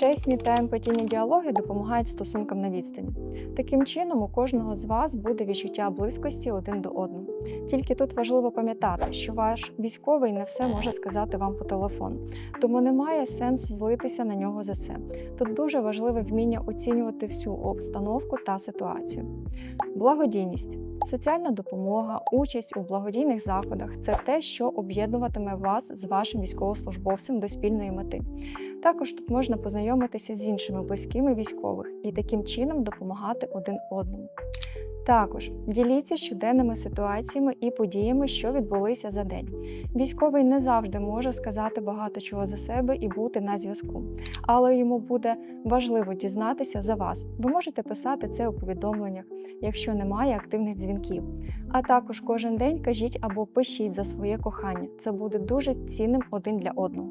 Чесні та емпатійні діалоги допомагають стосункам на відстані. Таким чином, у кожного з вас буде відчуття близькості один до одного. Тільки тут важливо пам'ятати, що ваш військовий не все може сказати вам по телефону, тому немає сенсу злитися на нього за це. Тут дуже важливе вміння оцінювати всю обстановку та ситуацію. Благодійність. Соціальна допомога, участь у благодійних заходах це те, що об'єднуватиме вас з вашим військовослужбовцем до спільної мети. Також тут можна познайомитися з іншими близькими військових і таким чином допомагати один одному. Також діліться щоденними ситуаціями і подіями, що відбулися за день. Військовий не завжди може сказати багато чого за себе і бути на зв'язку, але йому буде важливо дізнатися за вас. Ви можете писати це у повідомленнях, якщо немає активних дзвінків. А також кожен день кажіть або пишіть за своє кохання. Це буде дуже цінним один для одного.